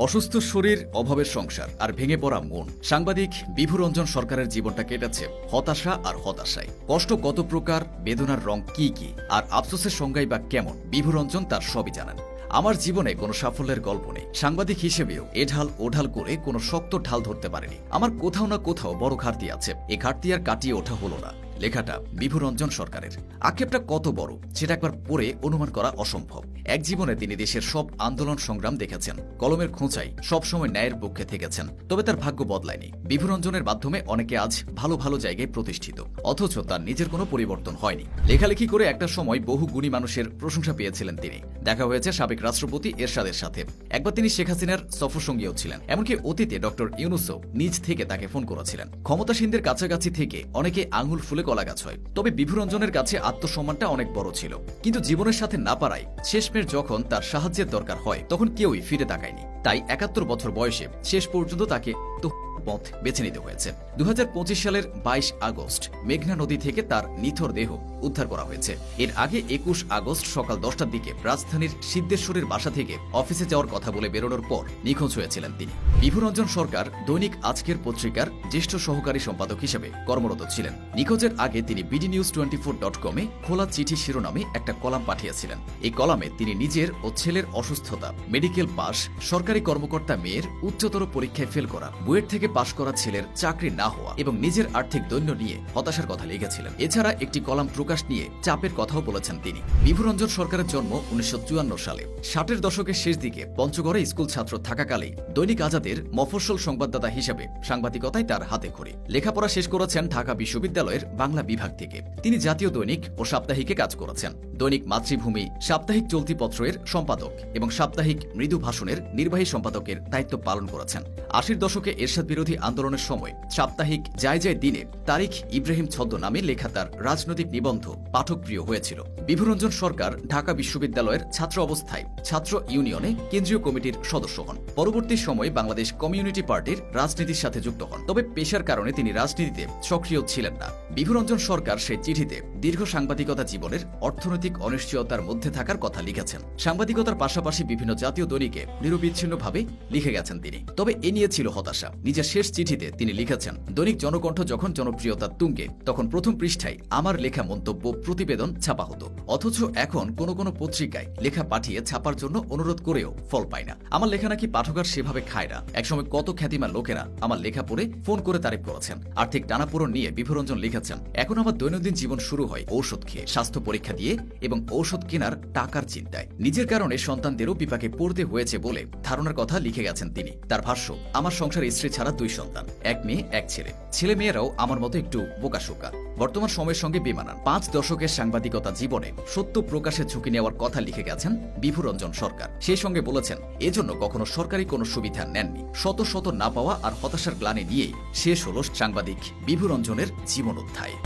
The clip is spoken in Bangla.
অসুস্থ শরীর, অভাবের সংসার আর ভেঙে পড়া মন। সাংবাদিক বিভুরঞ্জন সরকারের জীবনটা কেটেছে হতাশা আর হতাশায়। কষ্ট কত প্রকার, বেদনার রং কি কি, আর আফসোসের সংজ্ঞাই বা কেমন বিভুরঞ্জন তার সবই জানেন। আমার জীবনে কোনো সাফল্যের গল্প নেই। সাংবাদিক হিসেবেও এঢাল ওঢাল করে কোনো শক্ত ঢাল ধরতে পারেনি। আমার কোথাও না কোথাও বড় ঘাটতি আছে। এ ঘাটতি আর কাটিয়ে ওঠা হলো না। লেখাটা বিভুরঞ্জন সরকারের। আক্ষেপটা কত বড়, সেটা একবার পড়ে অনুমান করা অসম্ভব। এক জীবনে তিনি দেশের সব আন্দোলন সংগ্রাম দেখেছেন, কলমের খোঁচাই সবসময় ন্যায়ের পক্ষে থেকেছেন, তবে তার ভাগ্য বদলায়নি। বিভুরঞ্জনের মাধ্যমে অনেকে আজ ভালো ভালো জায়গায় প্রতিষ্ঠিত, অথচ তার নিজের কোনো পরিবর্তন হয়নি। লেখালেখি করে একটা সময় বহু গুণী মানুষের প্রশংসা পেয়েছিলেন তিনি। দেখা হয়েছে সাবেক রাষ্ট্রপতি এরশাদের সাথে। একবার তিনি শেখ হাসিনার সফরসঙ্গীও ছিলেন, এমনকি অতীতে ডক্টর ইউনুসও নিজ থেকে তাকে ফোন করেছিলেন। ক্ষমতাসীনদের কাছাকাছি থেকে অনেকে আঙুল ফুলে কলাগাছ হয়। তবে বিভুরঞ্জনের কাছে আত্মসম্মানটা অনেক বড় ছিল। কিন্তু জীবনের সাথে না পারায় শেষমেশ যখন তার সাহায্যের দরকার হয়, তখন কেউই ফিরে তাকায়নি। তাই একাত্তর বছর বয়সে শেষ পর্যন্ত তাকে তো পথ বেছে নিতে হয়েছে। দু হাজার পঁচিশ সালের বাইশ আগস্ট মেঘনা নদী থেকে তার নিথর দেহ উদ্ধার করা হয়েছে। এর আগে একুশ আগস্ট সকাল দশটার দিকে রাজধানীর সিদ্ধেশ্বরের বাসা থেকে অফিসে যাওয়ার কথা বলে বেরোনোর পর নিখোঁজ হয়েছিলেন তিনি। বিভুরঞ্জন সরকার দৈনিক আজকের পত্রিকার জ্যেষ্ঠ সহকারী সম্পাদক হিসেবে কর্মরত ছিলেন। নিখোঁজের আগে তিনি BD news twenty four dot কমে খোলা চিঠি শিরোনামে একটা কলাম পাঠিয়েছিলেন। এই কলামে তিনি নিজের ও ছেলের অসুস্থতা, মেডিকেল পাস সরকারি কর্মকর্তা মেয়ের উচ্চতর পরীক্ষায় ফেল করা, বুয়েট থেকে পাশ করা ছেলের চাকরি না হওয়া এবং নিজের আর্থিক দৈন্য নিয়ে হতাশার কথা লিখেছিলেন। এছাড়া একটি কলাম প্রকাশ নিয়ে চাপের কথাও বলেছেন তিনি। বিভুরঞ্জন সরকারের জন্ম উনিশশো সালে। ষাটের দশকের শেষ দিকে পঞ্চগড়ে স্কুল ছাত্র থাকাকালেই দৈনিক আজাদের মফস্বল সংবাদদাতা হিসেবে সাংবাদিকতায় তার হাতে খড়ি। লেখাপড়া শেষ করেছেন ঢাকা বিশ্ববিদ্যালয়ের বাংলা বিভাগ থেকে। তিনি জাতীয় দৈনিক ও সাপ্তাহিকে কাজ করেছেন। দৈনিক মাতৃভূমি সাপ্তাহিক চলতি পত্রের সম্পাদক এবং সাপ্তাহিক মৃদু ভাষণের নির্বাহী সম্পাদকের দায়িত্ব পালন করেছেন। আশির দশকে এরশাদ বিরোধী আন্দোলনের সময় সাপ্তাহিক যায় যায় দিনে তারিখ ইব্রাহিম ছদ্ম নামে লেখা তার রাজনৈতিক নিবন্ধ পাঠকপ্রিয় হয়েছিল। বিভুরঞ্জন সরকার ঢাকা বিশ্ববিদ্যালয়ের ছাত্র অবস্থায় ছাত্র ইউনিয়নে কেন্দ্রীয় কমিটির সদস্য হন। পরবর্তী সময়ে বাংলাদেশ কমিউনিটি পার্টির রাজনীতির সাথে যুক্ত হন। তবে পেশার কারণে তিনি রাজনীতিতে সক্রিয় ছিলেন না। বিভুরঞ্জন সরকার সেই চিঠিতে দীর্ঘ সাংবাদিকতা জীবনের অর্থনৈতিক অনিশ্চয়তার মধ্যে থাকার কথা লিখেছেন। সাংবাদিকতার পাশাপাশি বিভিন্ন জাতীয় দৈনিকে নিরবিচ্ছিন্নভাবে লিখে গেছেন তিনি। তবে এ নিয়ে ছিল হতাশা। নিজের শেষ চিঠিতে তিনি লিখেছেন, দৈনিক জনকণ্ঠ যখন জনপ্রিয়তার তুঙ্গে, তখন প্রথম পৃষ্ঠায় আমার লেখা মন্তব্য প্রতিবেদন ছাপা হতো। অথচ এখন কোনো কোনো পত্রিকায় লেখা পাঠিয়ে ছাপার জন্য অনুরোধ করেও ফল পায় না। আমার লেখা নাকি পাঠকার সেভাবে খায় না। একসময় কত খ্যাতিমান লোকেরা আমার লেখা পড়ে ফোন করে তারিফ করেছেন। আর্থিক টানাপোড়ন নিয়ে বিভরঞ্জন লিখেছেন, এখন আমার দৈনন্দিন জীবন শুরু হয় ঔষধ খেয়ে, স্বাস্থ্য পরীক্ষা দিয়ে এবং ঔষধ কেনার টাকার চিন্তায়। নিজের কারণে সন্তানদেরও বিপাকে পড়তে হয়েছে বলে ধারণার কথা লিখে গেছেন তিনি। তার ভাষ্য, আমার সংসার স্ত্রী ছাড়া দুই সন্তান, এক মেয়ে, এক ছেলে। ছেলে মেয়েরাও আমার মতো একটু বোকাশোকা। বর্তমান সময়ের সঙ্গে বেমানান। পাঁচ দশকের সাংবাদিকতা জীবনে সত্য প্রকাশের ঝুঁকি নেওয়ার কথা লিখে গেছেন বিভুরঞ্জন সরকার। সেই সঙ্গে বলেছেন, এজন্য কখনো সরকারি কোনো সুবিধা নেননি। শত শত না পাওয়া আর হতাশার গ্লানি নিয়েই শেষ হল সাংবাদিক বিভুরঞ্জনের জীবন অধ্যায়।